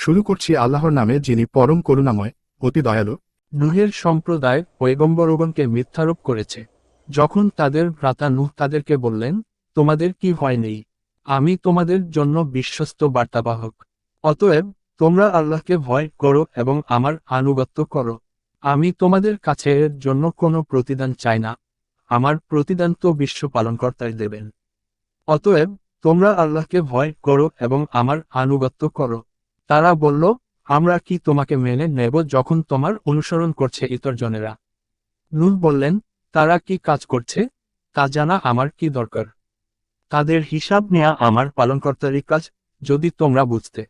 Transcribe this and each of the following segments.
শুরু করছি আল্লাহর নামে যিনি পরম করুণাময়, অতি দয়ালু। নুহের সম্প্রদায় পয়গম্বরগণকে মিথ্যারোপ করেছে। যখন তাদের ভ্রাতা নুহ তাদেরকে বললেন, তোমাদের কি ভয় নেই? আমি তোমাদের জন্য বিশ্বস্ত বার্তাবাহক। অতএব তোমরা আল্লাহকে ভয় করো এবং আমার আনুগত্য করো। আমি তোমাদের কাছে এর জন্য কোনো প্রতিদান চাই না। আমার প্রতিদান তো বিশ্ব পালনকর্তাই দেবেন। অতএব তোমরা আল্লাহকে ভয় করো এবং আমার আনুগত্য করো। তারা বলল, আমরা কি তোমাকে মেনে নেব যখন তোমার অনুসরণ করছে ইতরজনেরা নূহ বললেন, তারা কি কাজ করছে? তা জানা আমার কি দরকার? তাদের হিসাব নেয়া আমার পালনকর্তারই কাজ, যদি তোমরা বুঝতে।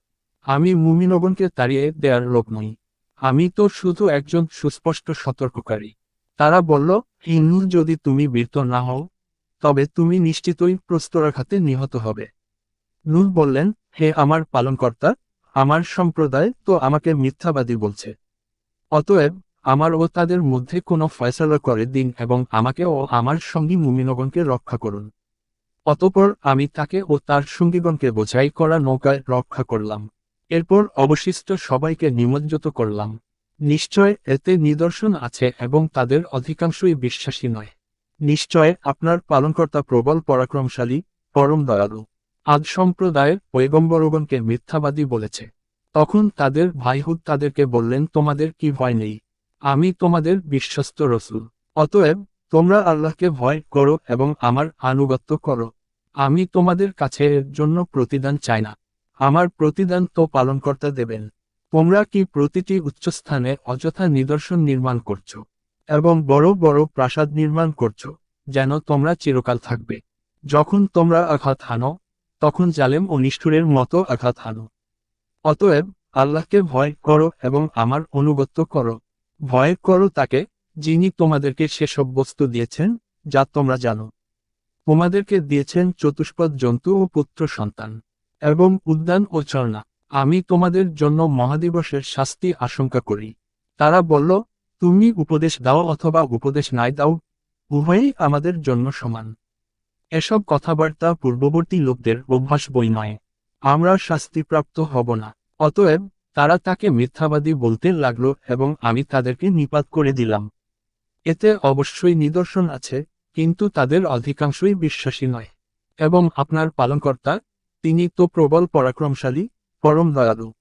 আমি মুমিনগণকে তাড়িয়ে দেয়ার লোক নই। আমি তো শুধু একজন সুস্পষ্ট সতর্ককারী। তারা বলল, হে নূহ, যদি তুমি বীরত না হও, তবে তুমি নিশ্চিতই প্রস্তরাঘাতে নিহত হবে। নূহ বললেন, হে আমার পালনকর্তা আমার সম্প্রদায় তো আমাকে মিথ্যাবাদী বলছে। অতএব, আমার ও তাদের মধ্যে কোনো ফয়সালা করে দিন এবং আমাকে ও আমার সঙ্গী মুমিনগণকে রক্ষা করুন। অতপর আমি তাকে ও তার সঙ্গীগণকে বোঝাই করা নৌকায় রক্ষা করলাম। এরপর অবশিষ্ট সবাইকে নিমজ্জিত করলাম। নিশ্চয় এতে নিদর্শন আছে এবং তাদের অধিকাংশই বিশ্বাসী নয়। নিশ্চয় আপনার পালনকর্তা প্রবল পরাক্রমশালী, পরম দয়ালু। আদ সম্প্রদায়ের পৈগম্বরগণকে মিথ্যাবাদী বলেছে। তখন তাদের ভাইহুদ তাদেরকে বললেন, তোমাদের কি ভয় নেই? আমি তোমাদের বিশ্বস্ত রসুল। অতএব তোমরা আল্লাহকে ভয় করো এবং আমার আনুগত্য করো। আমি তোমাদের কাছে এর জন্য প্রতিদান চাই না। আমার প্রতিদান তো পালনকর্তা দেবেন। তোমরা কি প্রতিটি উচ্চস্থানে অযথা নিদর্শন নির্মাণ করছ এবং বড় বড় প্রাসাদ নির্মাণ করছ, যেন তোমরা চিরকাল থাকবে? যখন তোমরা আঘাত হানো তখন জালেম ও নিষ্ঠুরের মতো আঘাত হানো। অতএব আল্লাহকে ভয় করো এবং আমার অনুগত্য করো। ভয় করো তাকে, যিনি তোমাদেরকে সেসব বস্তু দিয়েছেন, যা তোমরা জানো। তোমাদেরকে দিয়েছেন চতুষ্পদ জন্তু ও পুত্র সন্তান, এবং উদ্যান ও চর্ণা আমি তোমাদের জন্য মহাদিবসের শাস্তি আশঙ্কা করি। তারা বলল, তুমি উপদেশ দাও অথবা উপদেশ নাই দাও, উভয়ই আমাদের জন্য সমান। এসব কথাবার্তা পূর্ববর্তী লোকদের অভ্যাস বই নয়। আমরা শাস্তিপ্রাপ্ত হব না। অতএব, তারা তাকে মিথ্যাবাদী বলতে লাগল এবং আমি তাদেরকে নিপাত করে দিলাম। এতে অবশ্যই নিদর্শন আছে, কিন্তু তাদের অধিকাংশই বিশ্বাসী নয়। এবং আপনার পালনকর্তা, তিনি তো প্রবল পরাক্রমশালী, পরম দয়ালু।